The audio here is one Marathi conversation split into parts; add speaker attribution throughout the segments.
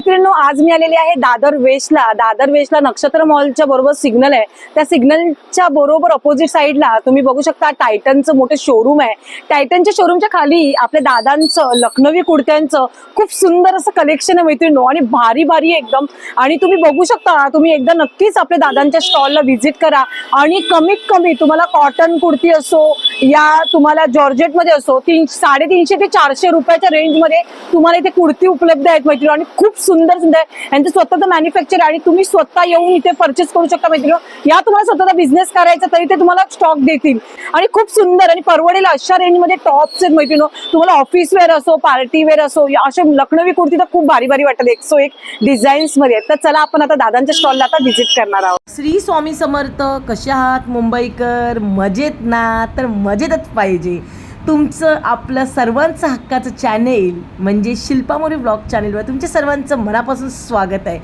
Speaker 1: मित्रांनो आज मी आलेली आहे दादर वेस्टला. दादर वेस्टला नक्षत्र मॉलच्या बरोबर सिग्नल आहे. त्या सिग्नलच्या बरोबर अपोजिट साईडला तुम्ही बघू शकता टायटनचं मोठं शोरूम आहे. टायटनच्या शोरूमच्या खाली आपल्या दादांचं लखनवी कुर्त्यांचं खूप सुंदर असं कलेक्शन आहे मैत्रिणी आणि भारी भारी एकदम. आणि तुम्ही बघू शकता तुम्ही एकदा नक्कीच आपल्या दादांच्या स्टॉलला व्हिजिट करा. आणि कमीत कमी तुम्हाला कॉटन कुर्ती असो या तुम्हाला जॉर्जेटमध्ये असो तीन साडेतीनशे ते चारशे रुपयाच्या रेंजमध्ये तुम्हाला इथे कुर्ती उपलब्ध आहेत मैत्रिणी आणि खूप सुंदर सुंदर. आहे. यांचं स्वतःचं मॅन्युफॅक्चर आणि तुम्ही स्वतः येऊन इथे परचेस करू शकता मैत्रिणी या तुम्हाला स्वतःचा बिझनेस करायचा तरी ते तुम्हाला स्टॉक देतील. आणि खूप सुंदर आणि परवडेल अशा रेंजमध्ये टॉप्स आहेत मैत्रिणी तुम्हाला ऑफिस वेअर असो पार्टी वेअर असो या अशा लखनवी कुर्ती तर खूप भारी भारी वाटतात. एकसो एक डिझाईन्समध्ये आहेत. तर चला आपण आता दादांच्या स्टॉलला आता व्हिजिट करणार आहोत.
Speaker 2: श्री स्वामी समर्थ कशा आहात मुंबईकर? मजेत ना? तर मजेतच पाहिजे. तुमचं आपलं सर्वांचं हक्काचं चॅनेल म्हणजे शिल्पा मोरे ब्लॉग चॅनेलवर तुमच्या सर्वांचं मनापासून स्वागत आहे.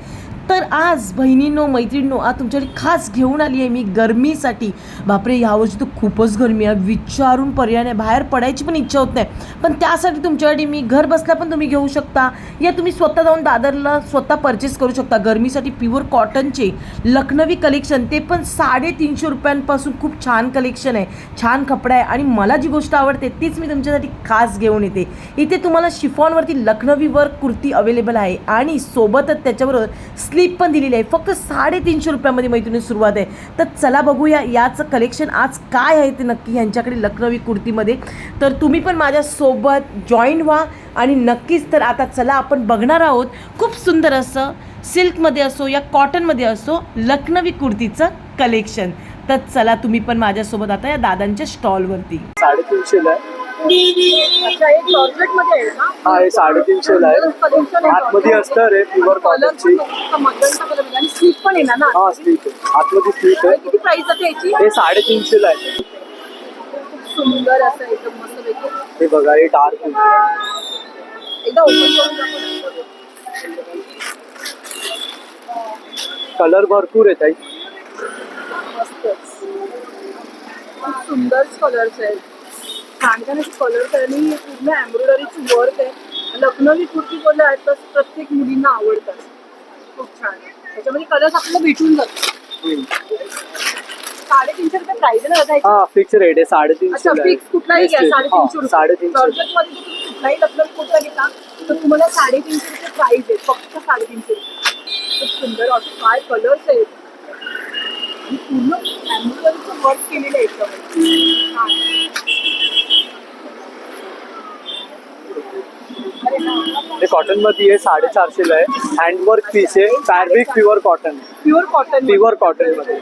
Speaker 2: तर आज बहिणींनो मैत्रिणींनो आज तुमच्याकडे खास घेऊन आली आहे मी गरमीसाठी. बापरे यावर्षी तर खूपच गरमी आहे. विचारून पर्याय नाही. बाहेर पडायची पण इच्छा होत नाही. पण त्यासाठी तुमच्यासाठी मी घर बसल्या पण तुम्ही घेऊ शकता. या तुम्ही स्वतः जाऊन दादरला स्वतः परचेस करू शकता. गरमीसाठी प्युअर कॉटनचे लखनवी कलेक्शन ते पण साडेतीनशे रुपयांपासून खूप छान कलेक्शन आहे. छान कपडा आहे. आणि मला जी गोष्ट आवडते तीच मी तुमच्यासाठी खास घेऊन येते. इथे तुम्हाला शिफॉनवरती लखनवी वर्क कुर्ती अवेलेबल आहे. आणि सोबतच त्याच्याबरोबर क्लिप पण दिलेली आहे. फक्त साडेतीनशे रुपयामध्ये मैत्रिणी सुरुवात आहे. तर चला बघूया याचं कलेक्शन आज काय आहे ते नक्की यांच्याकडे लखनवी कुर्तीमध्ये. तर तुम्ही पण माझ्यासोबत जॉईन व्हा आणि नक्कीच तर आता चला आपण बघणार आहोत. खूप सुंदर असं सिल्कमध्ये असो या कॉटनमध्ये असो लखनवी कुर्तीचं कलेक्शन तर चला तुम्ही पण माझ्यासोबत आता या दादांच्या स्टॉलवरती
Speaker 3: साडेतीनशेला
Speaker 1: अच्छा मध्ये आहे ना?
Speaker 3: हा हे साडेतीनशे ला आहे. आतमध्ये असतं रे प्युअर कॉटनची
Speaker 1: आणि स्लीप पण येणार ना?
Speaker 3: हा स्लीप आहे. आतमध्ये स्लीप आहे.
Speaker 1: किती प्राइस आहे याची
Speaker 3: हे साडेतीनशे ला आहे.
Speaker 1: सुंदर असं एकदम मस्त पैकी.
Speaker 3: हे बघा हे डार्क
Speaker 1: एकदा.
Speaker 3: कलर भरपूर आहेत ताई.
Speaker 1: सुंदर कलर्स आहेत. छान छान असे कलर्स आहे आणि पूर्ण एम्ब्रॉयडरीची वर्क आहे. लखनवी कुर्ती बोलले आहेत? तर प्रत्येक मुलींना आवडतात. खूप छान. त्याच्यामध्ये कलर्स आपल्याला भेटून जातात. साडेतीनशे रुपये प्राइस आहे ना दादा याची?
Speaker 3: हा फिक्स रेट आहे.
Speaker 1: अच्छा
Speaker 3: साडेतीनशे
Speaker 1: फिक्स कुठलाही घ्या. साडेतीनशे रुपये.
Speaker 3: साडेतीनशे
Speaker 1: मध्ये तुम्ही कुठलाही लखनवी कुर्ता घेता तर तुम्हाला साडेतीनशे रुपये प्राइस आहे. फक्त साडेतीनशे रुपये. खूप सुंदर. असं काय कलर्स आहेत. आणि पूर्ण एम्ब्रॉयडरीचं वर्क केलेलं आहे छान.
Speaker 3: हे कॉटन मध्ये आहे. साडेचारशे ला आहे. हँडवर्क पीस आहे fabric pure cotton
Speaker 1: pure cotton
Speaker 3: pure cotton मध्ये.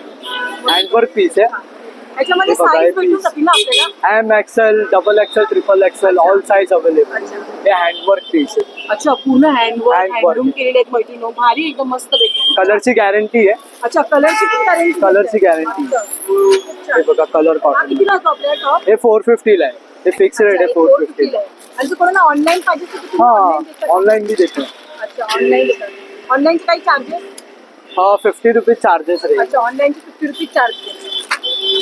Speaker 3: हँडवर्क पीस आहे.
Speaker 1: याच्यामध्ये
Speaker 3: हे बघा,
Speaker 1: साईज
Speaker 3: हे piece.
Speaker 1: जातील ना आपल्याला.
Speaker 3: M XL double XL triple XL all size available
Speaker 1: अच्छा.
Speaker 3: हे हँडवर्क पीस आहे.
Speaker 1: अच्छा पूर्ण हँडवर्क
Speaker 3: Handwork.
Speaker 1: हँडलूम केलेले आहेत भारी एकदम मस्त पैकी
Speaker 3: कलरची गॅरंटी आहे.
Speaker 1: अच्छा कलरची पण गॅरंटी
Speaker 3: Colour ची guarantee. हे बघा कलर
Speaker 1: हा
Speaker 3: कॉटन
Speaker 1: कितीला असतो आपल्याला टॉप
Speaker 3: हे फोर फिफ्टी आहे. हे फिक्स रेट आहे फोर फिफ्टी
Speaker 1: आणि कोणाला ऑनलाईन पाहिजे तर तुम्ही
Speaker 3: हा
Speaker 1: online देता का?
Speaker 3: ऑनलाईन देतो
Speaker 1: अच्छा ऑनलाईन देतात ऑनलाईनचे काही चार्जेस
Speaker 3: हा फिफ्टी रुपीज़ चार्जेस रेट
Speaker 1: अच्छा ऑनलाईनचे फिफ्टी रुपीज़ चार्जेस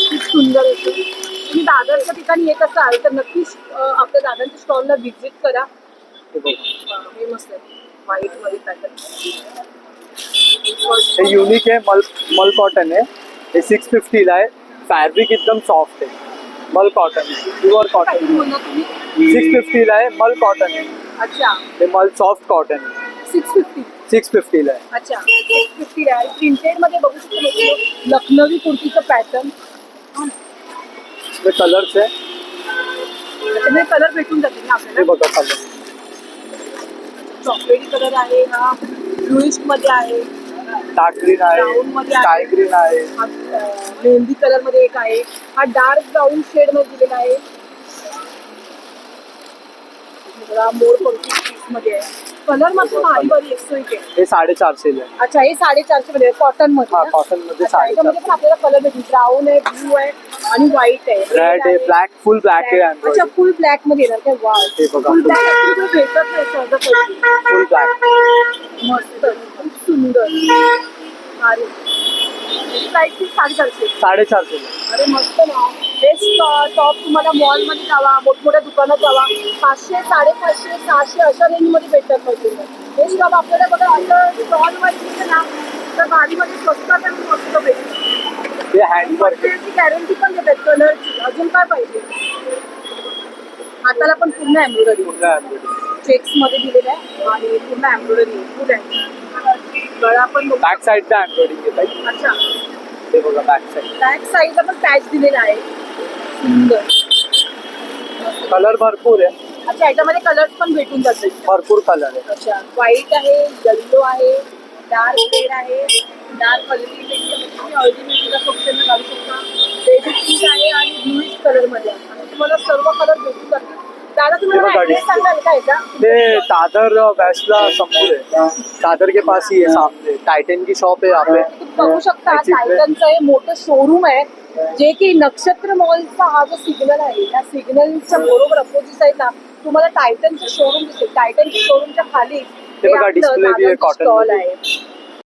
Speaker 1: खूप सुंदर असे तुम्ही दादरच्या ठिकाणी येत असाल तर नक्कीच अं, आपल्या दादांच्या स्टॉलला व्हिजिट करा? वा, हे मस्त आहे व्हाईट मध्ये पॅटर्न
Speaker 3: हे युनिक आहे मल मल कॉटन है। हे सिक्स फिफ्टीला आहे फॅब्रिक एकदम सॉफ्ट आहे mul cotton pure cotton. Six फिफ्टीला आहे मल कॉटन। आहे
Speaker 1: अच्छा।
Speaker 3: हे मल सॉफ्ट कॉटन आहे
Speaker 1: सिक्स फिफ्टी?
Speaker 3: सिक्स फिफ्टीला आहे
Speaker 1: अच्छा। सिक्स फिफ्टी आहे प्रिंटेड मध्ये बघू शकतो लखनवी कुर्तीचं पॅटर्न
Speaker 3: हे कलर्स आहे
Speaker 1: त्याच्यामध्ये कलर भेटून जातील ना
Speaker 3: हे
Speaker 1: आपल्याला
Speaker 3: बघा कलर
Speaker 1: चॉकलेटी कलर आहे हा. ब्लुइश मध्ये आहे.
Speaker 3: डार्क ग्रीन आहे
Speaker 1: मध्ये
Speaker 3: स्काय ग्रीन आहे.
Speaker 1: हा अं, मेहंदी कलर मध्ये एक आहे. हा डार्क ब्राऊन शेड मध्ये दिलेला आहे. बघा, मोर पीस मध्ये आहे. कलर मात्र भारी भारी एकसो एक आहे
Speaker 3: हे साडेचारशेला आहे.
Speaker 1: अच्छा हे साडेचारशे मध्ये कॉटन मध्ये
Speaker 3: हा
Speaker 1: ना?
Speaker 3: मध्ये
Speaker 1: अच्छा, याच्यामध्ये पण आपल्याला कलर भेटेल ब्राऊन आहे ब्लू आहे आणि व्हाईट आहे.
Speaker 3: रेड आहे ब्लॅक फुल ब्लॅक आहे
Speaker 1: अच्छा फुल ब्लॅक मध्ये येणार काय? वा
Speaker 3: हे बघा,
Speaker 1: फुल ब्लॅक भेटत नाही सहजासहजी.
Speaker 3: फुल ब्लॅक
Speaker 1: मस्त. सुंदर. भारी. प्राईस ती साडेचारशे. अरे मस्त ना. बेस्ट टॉप तुम्हाला मॉलमध्ये जावा मोठमोठ्या दुकानात जावा. पाचशे साडेपाचशे सहाशे अशा रेंजमध्ये भेटतात मैत्रिणी हे स्टॉप आपल्याला बघा असं स्टॉल वर ना तर भारीमध्ये स्वस्तात आणि मस्त भेटते.
Speaker 3: हँडवर्क
Speaker 1: गॅरंटी पण देतात कलरची अजून काय पाहिजे? हाताला पण पूर्ण एम्ब्रॉयडरी. चेक्समध्ये दिलेलं आहे. आणि पूर्ण एम्ब्रॉयडरी फुल आहे गळा पण बघू
Speaker 3: बॅक साईडचा एम्ब्रॉइडिंग आहे ताई.
Speaker 1: अच्छा.
Speaker 3: हे बघा बॅक साईड
Speaker 1: बॅक साईडला पण पॅच दिलेला आहे. सुंदर
Speaker 3: कलर भरपूर आहे.
Speaker 1: अच्छा याच्यामध्ये कलर्स पण भेटून जातील.
Speaker 3: भरपूर कलर आहे.
Speaker 1: अच्छा व्हाईट आहे येल्लो आहे डार्क रेड आहे डार्क क्वालिटी तुम्ही ऑर्डिनेटला फंक्शन घालू शकता. बेबी पिंक आहे आणि ब्लूइश कलरमध्ये. आहे. आणि तुम्हाला सर्व कलर भेटून तुम्ही मला
Speaker 3: हे बघा, ये दादर वेस्टला समोर है। दादर के पास ही है सामने। टाइटन की शॉप है यहाँ पे।
Speaker 1: तुम्ही बघू शकता
Speaker 3: त्याची इकडे-
Speaker 1: टायटनचं हे मोठं शोरूम आहे जे की नक्षत्र मॉलचा हा जो सिग्नल आहे या सिग्नलच्या बरोबर अपोजिट साईडला तुम्हाला टायटनचं शोरूम दिसेल. टायटनच्या शोरूमच्या खाली
Speaker 3: बघा, display बी आहे, cotton
Speaker 1: स्टॉल
Speaker 3: मध्ये.
Speaker 1: आहे.